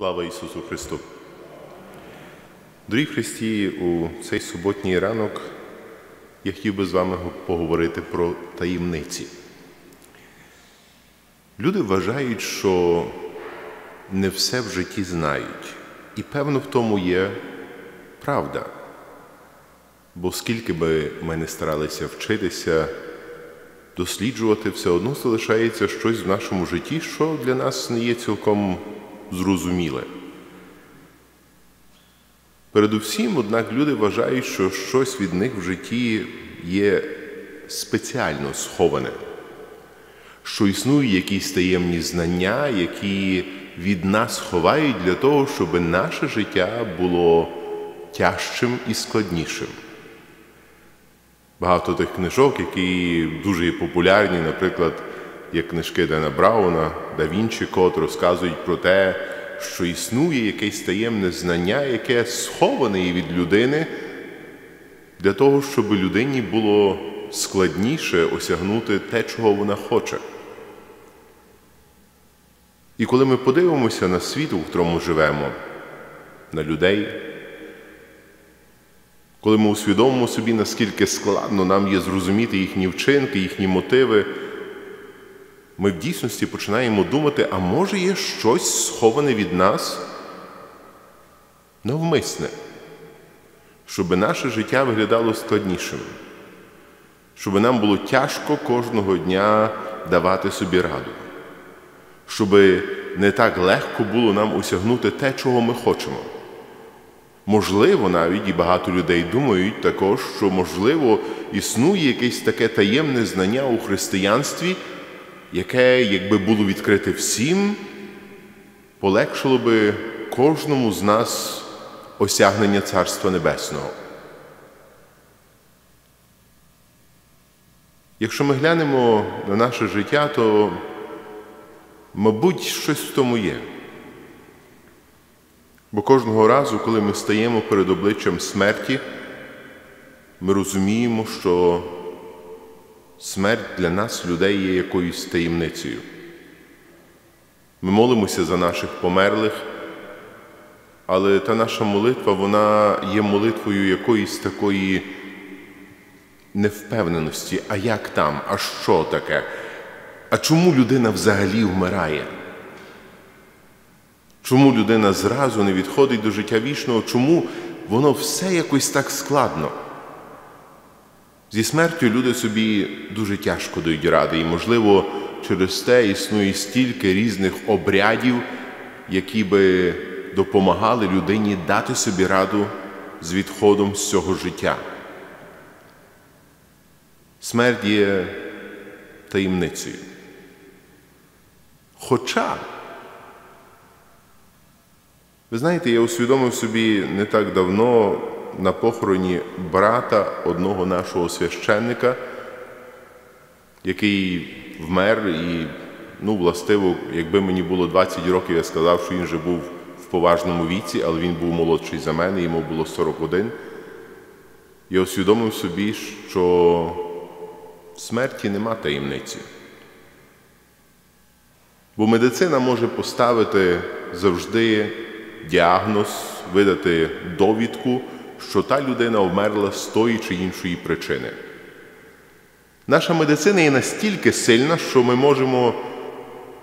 Слава Ісусу Христу! Дорогі Христі, у цей суботній ранок я хотів би з вами поговорити про таємниці. Люди вважають, що не все в житті знають, і певно в тому є правда. Бо скільки би ми не старалися вчитися, досліджувати, все одно залишається щось в нашому житті, що для нас не є цілком зрозуміле. Передусім, однак, люди вважають, що щось від них в житті є спеціально сховане, що існують якісь таємні знання, які від нас ховають для того, щоб наше життя було тяжчим і складнішим. Багато тих книжок, які дуже є популярні, наприклад, як книжки Дена Брауна, Да Вінчі Код, розказують про те, що існує якесь таємне знання, яке сховане від людини, для того, щоб людині було складніше осягнути те, чого вона хоче. І коли ми подивимося на світ, у якому живемо, на людей, коли ми усвідомимо собі, наскільки складно нам є зрозуміти їхні вчинки, їхні мотиви, ми в дійсності починаємо думати, а може є щось сховане від нас? Навмисне, щоб наше життя виглядало складнішим, щоб нам було тяжко кожного дня давати собі раду, щоб не так легко було нам осягнути те, чого ми хочемо. Можливо, навіть і багато людей думають також, що, можливо, існує якесь таке таємне знання у християнстві, яке, якби було відкрите всім, полегшило би кожному з нас осягнення Царства Небесного. Якщо ми глянемо на наше життя, то, мабуть, щось в тому є. Бо кожного разу, коли ми стаємо перед обличчям смерті, ми розуміємо, що смерть для нас, людей, є якоюсь таємницею. Ми молимося за наших померлих, але та наша молитва, вона є молитвою якоїсь такої невпевненості, а як там, а що таке? А чому людина взагалі вмирає? Чому людина зразу не відходить до життя вічного? Чому воно все якось так складно? Зі смертю люди собі дуже тяжко дають ради, і, можливо, через те існує стільки різних обрядів, які би допомагали людині дати собі раду з відходом з цього життя. Смерть є таємницею. Хоча ви знаєте, я усвідомив собі не так давно на похороні брата одного нашого священника, який вмер, і, ну, властиво, якби мені було 20 років, я сказав, що він вже був в поважному віці, але він був молодший за мене, йому було 41. Я усвідомив собі, що смерті нема таємниці. Бо медицина може поставити завжди діагноз, видати довідку, що та людина вмерла з тої чи іншої причини. Наша медицина є настільки сильна, що ми можемо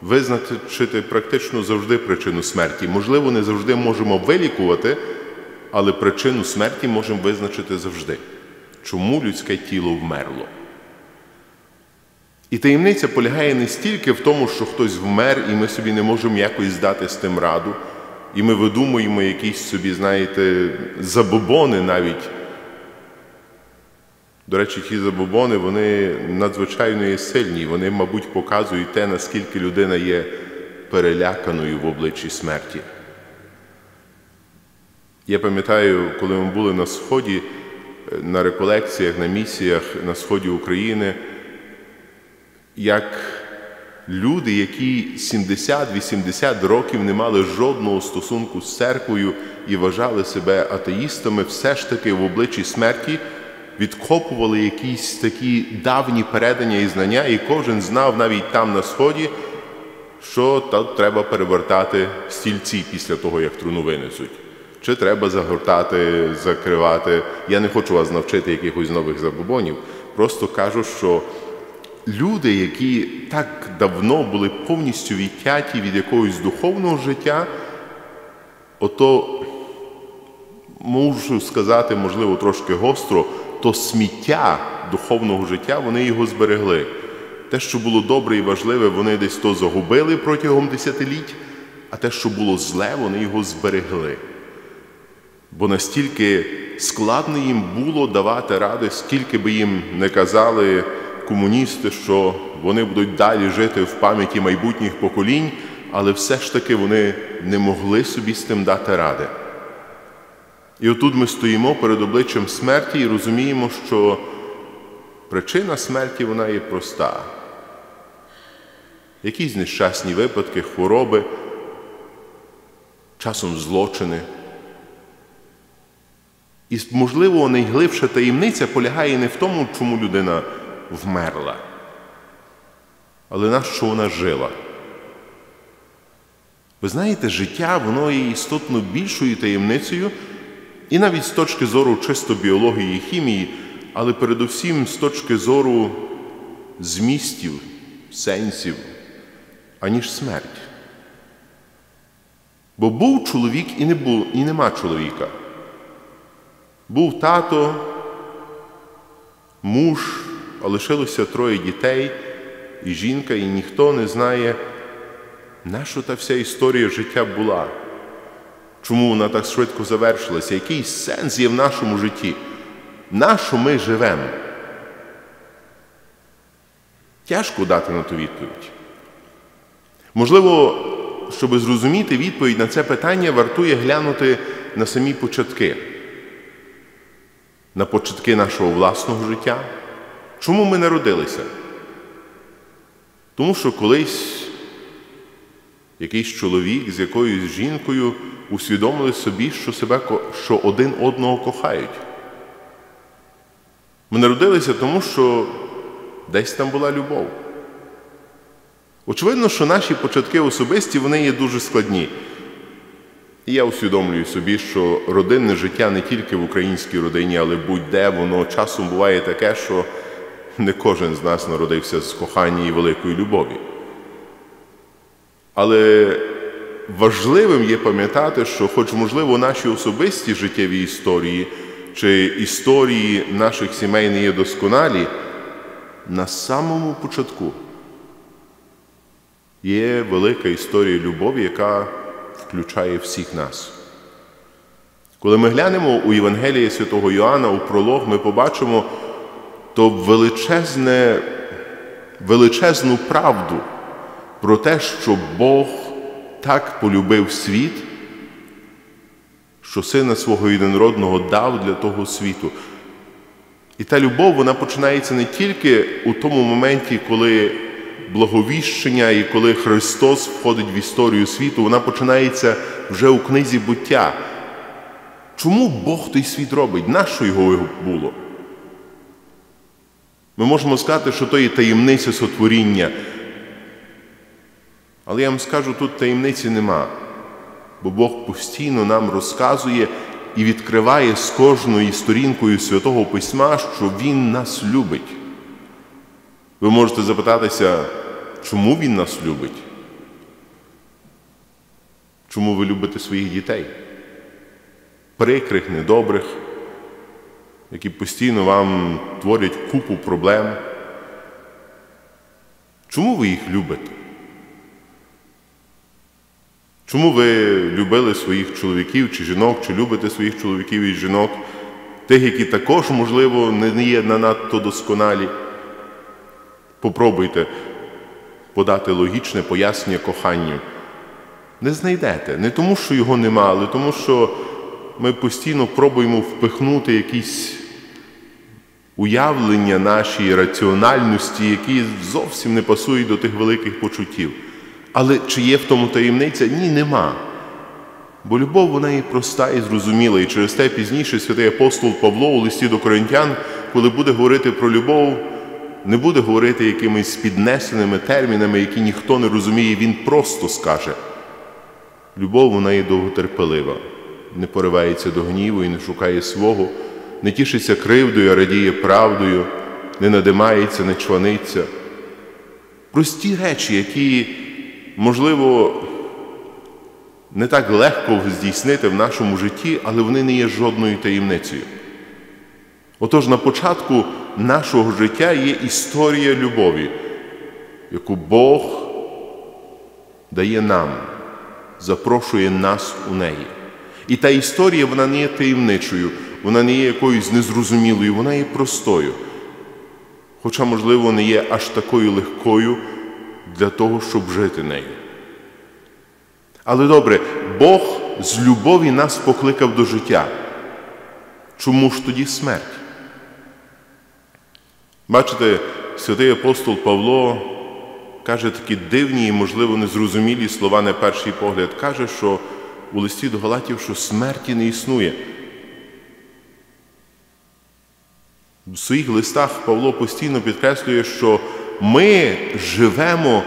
визначити практично завжди причину смерті. Можливо, не завжди можемо вилікувати, але причину смерті можемо визначити завжди. Чому людське тіло вмерло? І таємниця полягає не стільки в тому, що хтось вмер, і ми собі не можемо якось здати з тим раду. І ми видумуємо якісь собі, знаєте, забобони навіть. До речі, ті забобони, вони надзвичайно є сильні. Вони, мабуть, показують те, наскільки людина є переляканою в обличчі смерті. Я пам'ятаю, коли ми були на Сході, на реколекціях, на місіях на сході України, як люди, які 70-80 років не мали жодного стосунку з церквою і вважали себе атеїстами, все ж таки в обличчі смерті відкопували якісь такі давні передання і знання, і кожен знав навіть там на сході, що тут треба перевертати стільці після того, як труну винесуть. Чи треба загортати, закривати. Я не хочу вас навчити якихось нових забобонів. Просто кажу, що люди, які так давно були повністю відтяті від якогось духовного життя, ото можу сказати, можливо, трошки гостро, то сміття духовного життя вони його зберегли. Те, що було добре і важливе, вони десь то загубили протягом десятиліть, а те, що було зле, вони його зберегли. Бо настільки складно їм було давати ради, скільки би їм не казали комуністи, що вони будуть далі жити в пам'яті майбутніх поколінь, але все ж таки вони не могли собі з тим дати ради. І отут ми стоїмо перед обличчям смерті і розуміємо, що причина смерті вона є проста. Якісь нещасні випадки, хвороби, часом злочини. І, можливо, найглибша таємниця полягає не в тому, чому людина вмерла, але на що вона жила. Ви знаєте, життя воно є істотно більшою таємницею, і навіть з точки зору чисто біології і хімії, але передусім з точки зору змістів, сенсів, аніж смерть. Бо був чоловік і не був, і нема чоловіка. Був тато, муж, а лишилося троє дітей і жінка, і ніхто не знає, на що та вся історія життя була, чому вона так швидко завершилася, який сенс є в нашому житті, на що ми живемо. Тяжко дати на ту відповідь. Можливо, щоб зрозуміти відповідь на це питання, вартує глянути на самі початки на початки нашого власного життя. Чому ми народилися? Тому що колись якийсь чоловік з якоюсь жінкою усвідомили собі, що себе що один одного кохають. Ми народилися тому, що десь там була любов. Очевидно, що наші початки особисті вони є дуже складні. І я усвідомлюю собі, що родинне життя не тільки в українській родині, але будь-де воно часом буває таке, що не кожен з нас народився з кохання і великої любові. Але важливим є пам'ятати, що, хоч, можливо, наші особисті життєві історії чи історії наших сімей не є досконалі, на самому початку є велика історія любові, яка включає всіх нас. Коли ми глянемо у Євангелії святого Йоанна у пролог, ми побачимо то величезне, величезну правду про те, що Бог так полюбив світ, що Сина свого єдинородного дав для того світу. І та любов вона починається не тільки у тому моменті, коли благовіщення і коли Христос входить в історію світу, вона починається вже у книзі буття. Чому Бог той світ робить? Нащо його було? Ми можемо сказати, що то є таємниця сотворіння. Але я вам скажу, тут таємниці нема, бо Бог постійно нам розказує і відкриває з кожною сторінкою Святого Письма, що Він нас любить. Ви можете запитатися, чому Він нас любить? Чому ви любите своїх дітей? Прикрих, недобрих, які постійно вам творять купу проблем. Чому ви їх любите? Чому ви любили своїх чоловіків чи жінок, чи любите своїх чоловіків і жінок, тих, які також, можливо, не є надто досконалі? Попробуйте подати логічне пояснення коханню. Не знайдете. Не тому, що його нема, але тому, що ми постійно пробуємо впихнути якісь уявлення нашої раціональності, які зовсім не пасують до тих великих почуттів. Але чи є в тому таємниця? Ні, нема. Бо любов, вона і проста і зрозуміла. І через те пізніше святий апостол Павло у листі до Коринтян, коли буде говорити про любов, не буде говорити якимись піднесеними термінами, які ніхто не розуміє, він просто скаже. Любов вона є довготерпелива, не поривається до гніву і не шукає свого, не тішиться кривдою, а радіє правдою, не надимається, не чваниться. Прості речі, які, можливо, не так легко здійснити в нашому житті, але вони не є жодною таємницею. Отож, на початку нашого життя є історія любові, яку Бог дає нам, запрошує нас у неї. І та історія вона не є таємничою, вона не є якоюсь незрозумілою, вона є простою. Хоча, можливо, не є аж такою легкою для того, щоб жити нею. Але добре, Бог з любові нас покликав до життя. Чому ж тоді смерть? Бачите, святий апостол Павло каже такі дивні і, можливо, незрозумілі слова на перший погляд. Каже, що у листі до Галатів, що смерті не існує. В своїх листах Павло постійно підкреслює, що ми живемо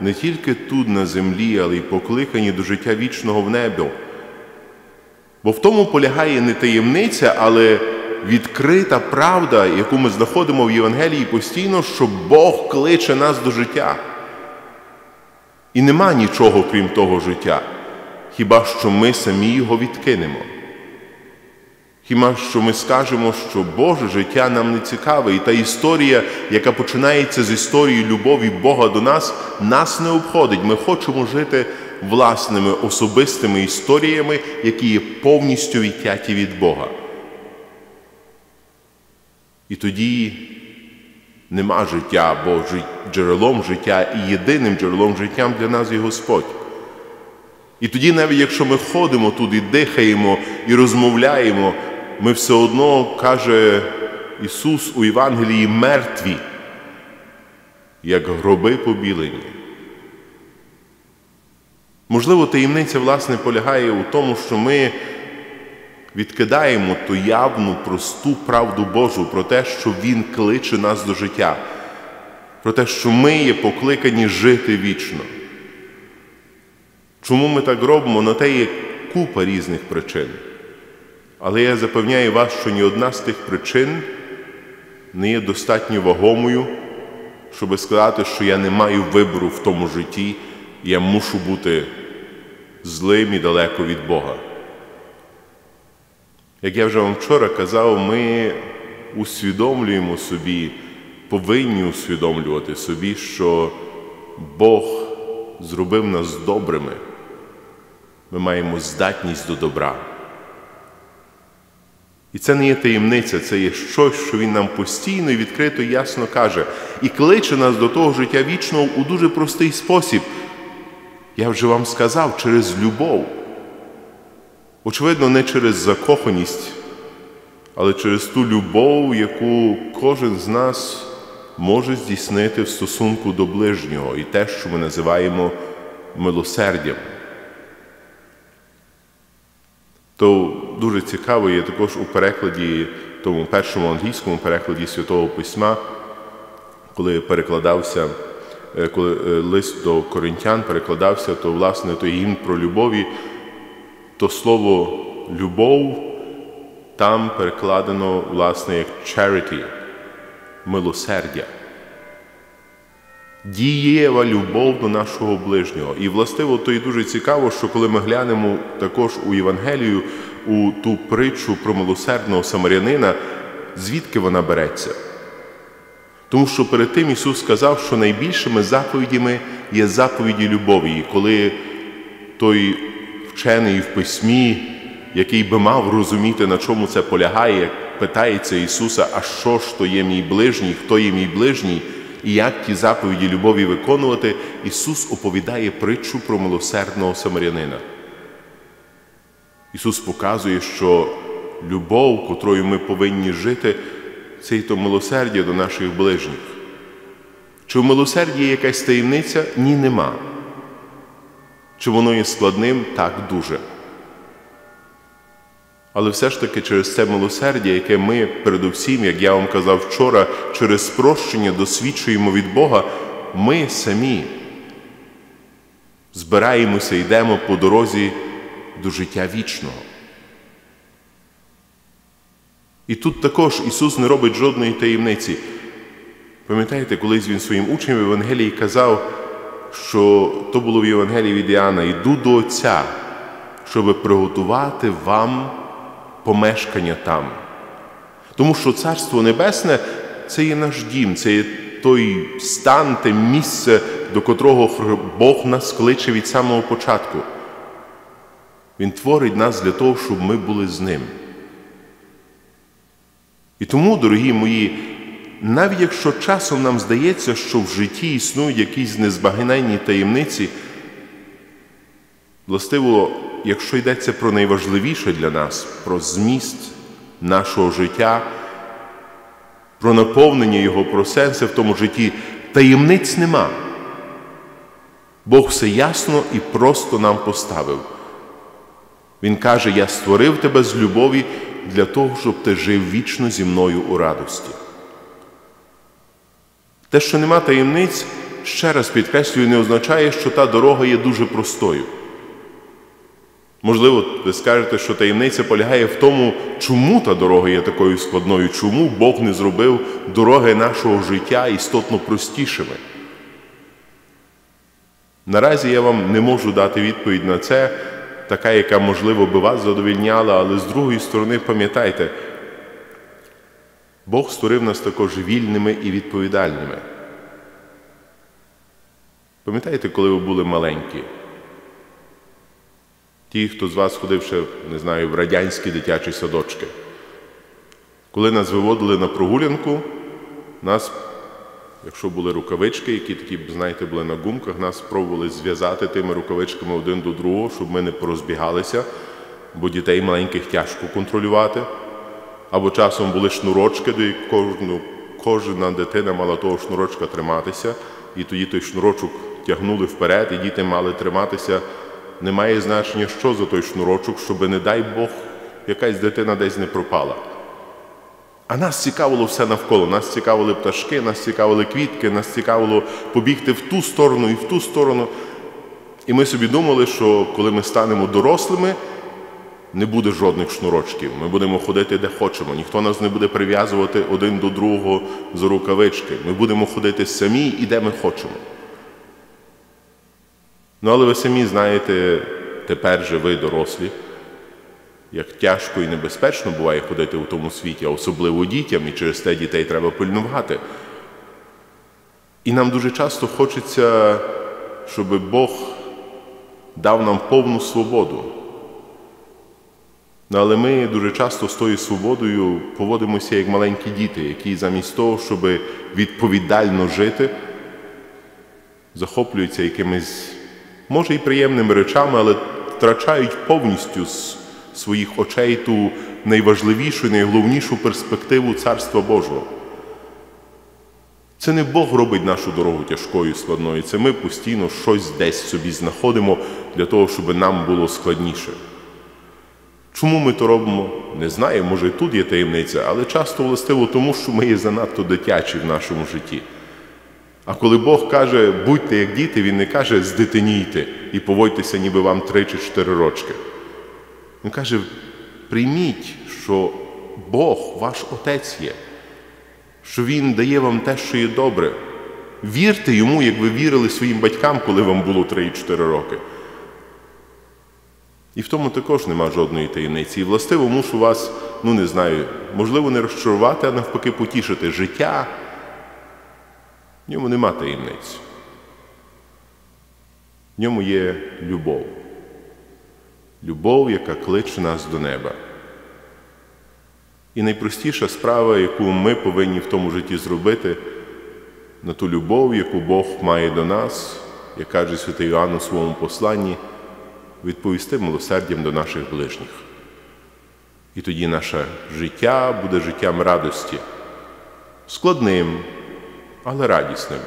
не тільки тут на землі, але й покликані до життя вічного в небі. Бо в тому полягає не таємниця, але відкрита правда, яку ми знаходимо в Євангелії постійно, що Бог кличе нас до життя. І нема нічого крім того життя, хіба що ми самі його відкинемо. Хіба що ми скажемо, що Боже життя нам не цікаве, і та історія, яка починається з історії любові Бога до нас, нас не обходить. Ми хочемо жити власними особистими історіями, які є повністю відтяті від Бога. І тоді нема життя, бо джерелом життя і єдиним джерелом життя для нас є Господь. І тоді, навіть якщо ми ходимо туди, дихаємо і розмовляємо, ми все одно, каже Ісус у Євангелії, мертві, як гроби побілені. Можливо, таємниця, власне, полягає у тому, що ми відкидаємо ту явну, просту правду Божу про те, що Він кличе нас до життя, про те, що ми є покликані жити вічно. Чому ми так робимо? На те є купа різних причин. Але я запевняю вас, що ні одна з тих причин не є достатньо вагомою, щоб сказати, що я не маю вибору в тому житті, я мушу бути злим і далеко від Бога. Як я вже вам вчора казав, ми усвідомлюємо собі, повинні усвідомлювати собі, що Бог зробив нас добрими. Ми маємо здатність до добра. І це не є таємниця, це є щось, що Він нам постійно і відкрито і ясно каже, і кличе нас до того життя вічного у дуже простий спосіб. Я вже вам сказав, через любов. Очевидно, не через закоханість, але через ту любов, яку кожен з нас може здійснити в стосунку до ближнього і те, що ми називаємо милосердям. То дуже цікаво є також у перекладі, тому першому англійському перекладі Святого Письма, коли перекладався, е, коли е, лист до коринтян перекладався, то власне той гімн про любові, то слово любов там перекладено, власне, як charity, милосердя. Дієва любов до нашого ближнього. І, властиво, то і дуже цікаво, що коли ми глянемо також у Євангелію у ту притчу про милосердного самарянина, звідки вона береться? Тому що перед тим Ісус сказав, що найбільшими заповідями є заповіді любові. І коли той вчений в письмі, який би мав розуміти, на чому це полягає, питається Ісуса, а що ж то є мій ближній, хто є мій ближній? І як ті заповіді любові виконувати, Ісус оповідає притчу про милосердного самарянина. Ісус показує, що любов, котрою ми повинні жити, це й то милосердя до наших ближніх. Чи в милосерді є якась таємниця? Ні, нема. Чи воно є складним? Так дуже. Але все ж таки через це милосердя, яке ми передусім, як я вам казав вчора, через спрощення досвідчуємо від Бога, ми самі збираємося, йдемо по дорозі до життя вічного. І тут також Ісус не робить жодної таємниці. Пам'ятаєте, колись Він своїм учням в Євангелії казав, що то було в Євангелії від Іоанна, йду до Отця, щоб приготувати вам помешкання там. Тому що Царство Небесне це є наш дім, це є той стан, те місце, до котрого Бог нас кличе від самого початку. Він творить нас для того, щоб ми були з ним. І тому, дорогі мої, навіть якщо часом нам здається, що в житті існують якісь незбагненні таємниці, властиво, якщо йдеться про найважливіше для нас, про зміст нашого життя, про наповнення Його, про сенси в тому житті, таємниць нема. Бог все ясно і просто нам поставив. Він каже: Я створив тебе з любові для того, щоб ти жив вічно зі мною у радості. Те, що нема таємниць, ще раз підкреслюю, не означає, що та дорога є дуже простою. Можливо, ви скажете, що таємниця полягає в тому, чому та дорога є такою складною, чому Бог не зробив дороги нашого життя істотно простішими. Наразі я вам не можу дати відповідь на це, така, яка, можливо, би вас задовільняла, але з другої сторони, пам'ятайте, Бог створив нас також вільними і відповідальними. Пам'ятаєте, коли ви були маленькі? Ті, хто з вас ходив ще, не знаю, в радянські дитячі садочки. Коли нас виводили на прогулянку, нас, якщо були рукавички, які такі, знаєте, були на гумках, нас спробували зв'язати тими рукавичками один до другого, щоб ми не порозбігалися, бо дітей маленьких тяжко контролювати. Або часом були шнурочки, де кожну, кожна дитина мала того шнурочка триматися, і тоді той шнурочок тягнули вперед, і діти мали триматися не має значення, що за той шнурочок, щоб, не дай Бог, якась дитина десь не пропала. А нас цікавило все навколо. Нас цікавили пташки, нас цікавили квітки, нас цікавило побігти в ту сторону і в ту сторону. І ми собі думали, що коли ми станемо дорослими, не буде жодних шнурочків. Ми будемо ходити де хочемо. Ніхто нас не буде прив'язувати один до другого за рукавички. Ми будемо ходити самі і де ми хочемо. Ну, але ви самі знаєте, тепер же ви дорослі, як тяжко і небезпечно буває ходити у тому світі, а особливо дітям, і через те дітей треба пильнувати. І нам дуже часто хочеться, щоб Бог дав нам повну свободу. Ну, але ми дуже часто з тою свободою поводимося як маленькі діти, які замість того, щоб відповідально жити, захоплюються якимись може і приємними речами, але втрачають повністю з своїх очей ту найважливішу, найголовнішу перспективу Царства Божого. Це не Бог робить нашу дорогу тяжкою складною, це ми постійно щось десь собі знаходимо для того, щоб нам було складніше. Чому ми то робимо? Не знаю, може і тут є таємниця, але часто властиво тому, що ми є занадто дитячі в нашому житті. А коли Бог каже, будьте як діти, Він не каже здитинійте і поводьтеся, ніби вам три чи чотири рочки. Він каже, прийміть, що Бог ваш Отець є, що Він дає вам те, що є добре. Вірте йому, як ви вірили своїм батькам, коли вам було 3 чотири роки. І в тому також нема жодної таємниці. І властиво мушу вас, ну не знаю, можливо, не розчарувати, а навпаки, потішити життя. В ньому нема таємниць. В ньому є любов. Любов, яка кличе нас до неба. І найпростіша справа, яку ми повинні в тому житті зробити, на ту любов, яку Бог має до нас, як каже святий Іоанн у своєму посланні, відповісти милосердям до наших ближніх. І тоді наше життя буде життям радості, складним але радісним.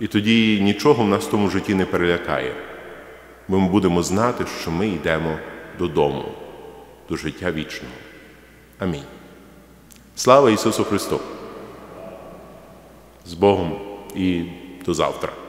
І тоді нічого в нас в тому житті не перелякає. Ми будемо знати, що ми йдемо додому. до життя вічного. Амінь. Слава Ісусу Христу! З Богом і до завтра!